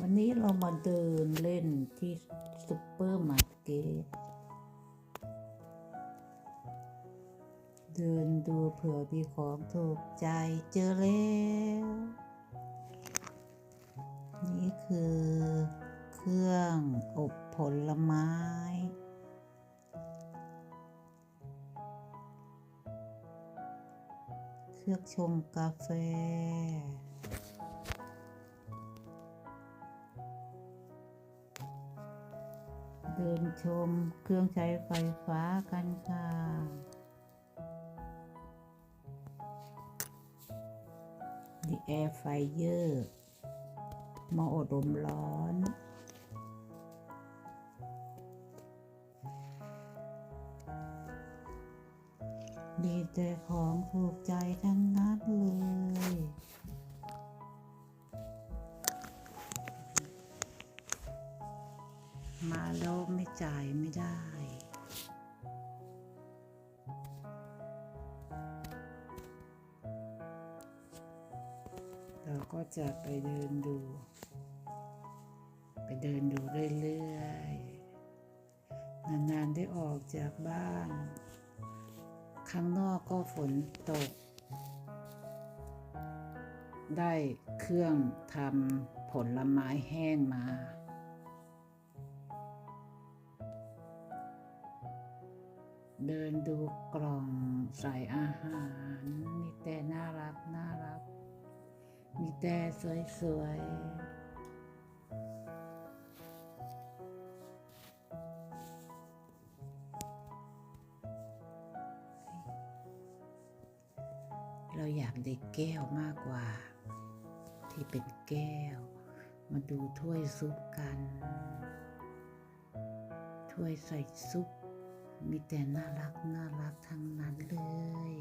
วันนี้เรามาเดินเล่นที่ซุปเปอร์มาร์เก็ต เดินดูเผื่อมีของถูกใจเจอแล้ว นี่คือเครื่องอบผลไม้ เครื่องชงกาแฟ เดินชมเครื่องใช้ไฟฟ้ากันค่ะ The Air Fryer หม้ออบลมร้อนมีแต่ของถูกใจทั้งนั้นเลย มาแล้วไม่จ่ายไม่ได้ เราก็จะไปเดินดู ไปเดินดูเรื่อยๆ นานๆได้ออกจากบ้าน ข้างนอกก็ฝนตก ได้เครื่องทำผลไม้แห้งมา เดินดูกล่องใส่อาหาร มีแต่น่ารักน่ารัก มีแต่สวยๆเราอยากได้แก้วมากกว่า ที่เป็นแก้ว มาดูถ้วยซุปกัน ถ้วยใส่ซุป มีแต่น่ารักน่ารักทั้งนั้นเลย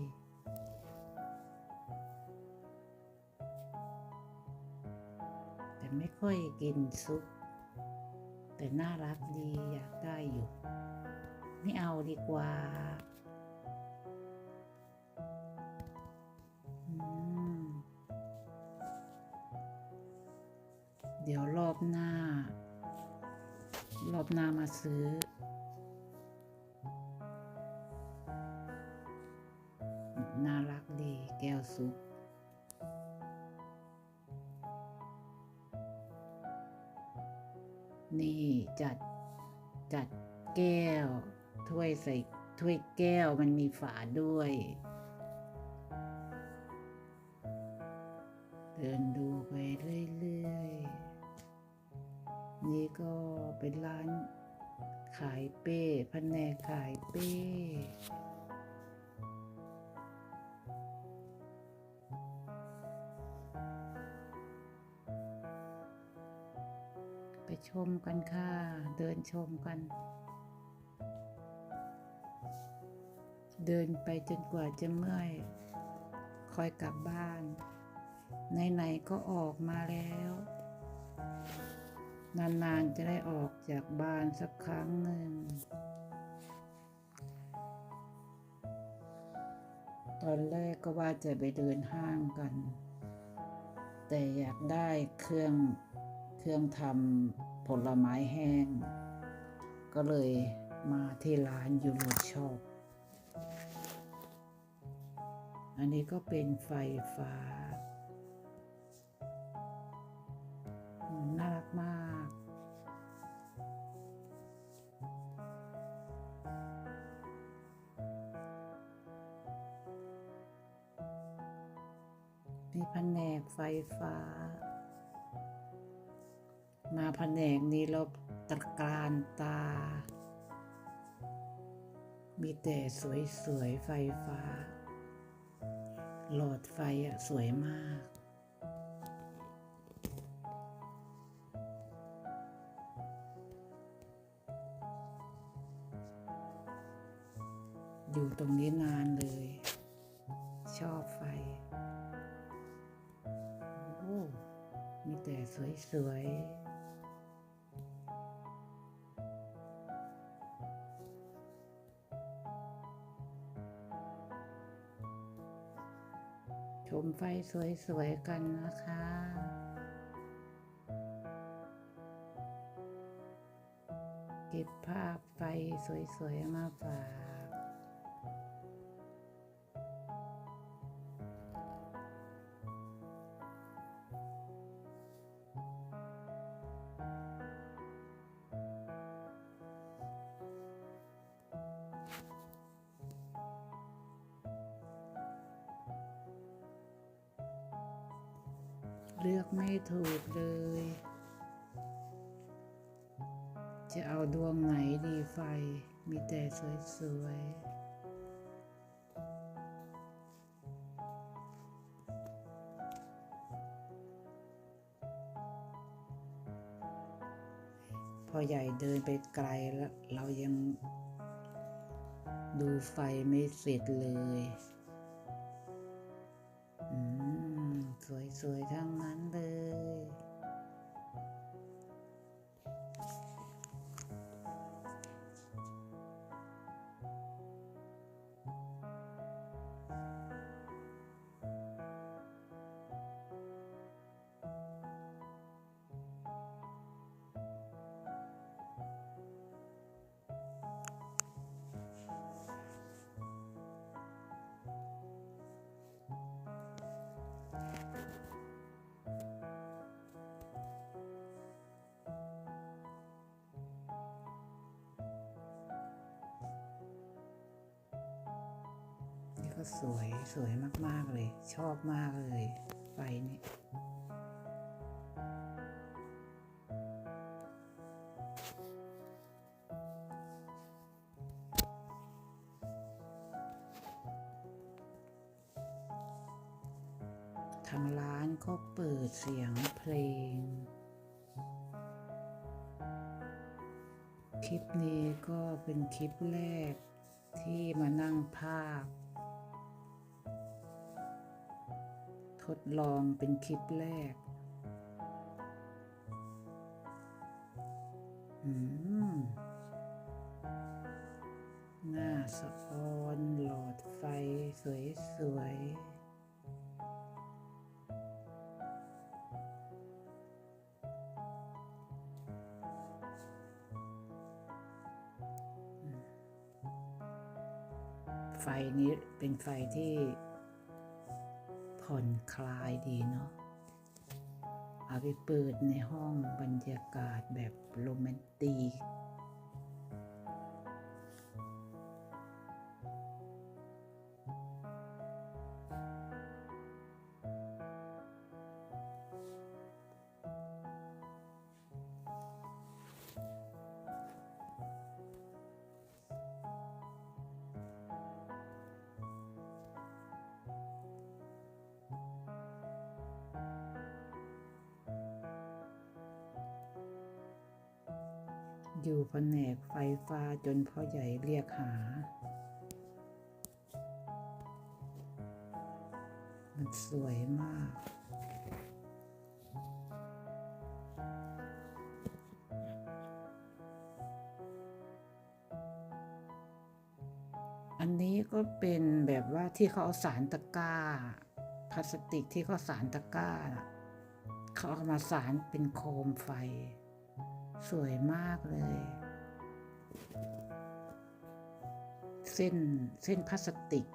แต่ไม่ค่อยกินซุป แต่น่ารักดีอยากได้อยู่ ไม่เอาดีกว่าเดี๋ยวรอบหน้า รอบหน้ามาซื้อ น่ารักดีแก้วซุปนี่จัดจัดแก้ว ถ้วยใส่ถ้วยแก้วมันมีฝาด้วย เดินดูไปเรื่อยๆ นี่ก็เป็นร้านขายเป้แผนกขายเป้ ชมกันค่ะ เดินชมกัน เดินไปจนกว่าจะเมื่อย คอยกลับบ้าน ไหนๆก็ออกมาแล้ว นานๆจะได้ออกจากบ้านสักครั้งหนึ่ง ตอนแรกก็ว่าจะไปเดินห้างกัน แต่อยากได้เครื่อง เครื่องทำผลไม้แห้ง ก็เลยมาที่ร้านยูโรชอปอันนี้ก็เป็นไฟฟ้า น่ารักมาก มีแผนกไฟฟ้า มาแผนกนี้เราตะการตา มีแต่สวยๆไฟฟ้า หลอดไฟอะสวยมากอยู่ตรงนี้นานเลย ชอบไฟ โอ้ มีแต่สวยๆ ชมไฟสวยๆกันนะคะเก็บภาพไฟสวยๆมาฝาก เลือกไม่ถูกเลย จะเอาดวงไหนดีไฟ มีแต่สวยๆพอใหญ่เดินไปไกลแล้ว เรายังดูไฟไม่เสร็จเลย สวยๆ ทั้งนั้นเลยนี่ก็สวยสวยมาก ๆ เลย ชอบมากเลย ไฟนี่ทางร้านก็เปิดเสียงเพลง คลิปนี้ก็เป็นคลิปแรกที่มานั่งภาค ทดลองเป็นคลิปแรก หน้าสะออนหลอดไฟสวยๆไฟนี้เป็นไฟที่ ผ่อนคลายดีเนาะเอาไปเปิดในห้องบรรยากาศแบบโรแมนติก อยู่แผนกไฟฟ้าจนพ่อใหญ่เรียกหา มันสวยมาก อันนี้ก็เป็นแบบว่าที่เขาเอาสารตะกร้าพลาสติกที่เขาสารตะกร้าเขาเอามาสารเป็นโคมไฟ สวยมากเลย เส้นเส้นพลาสติก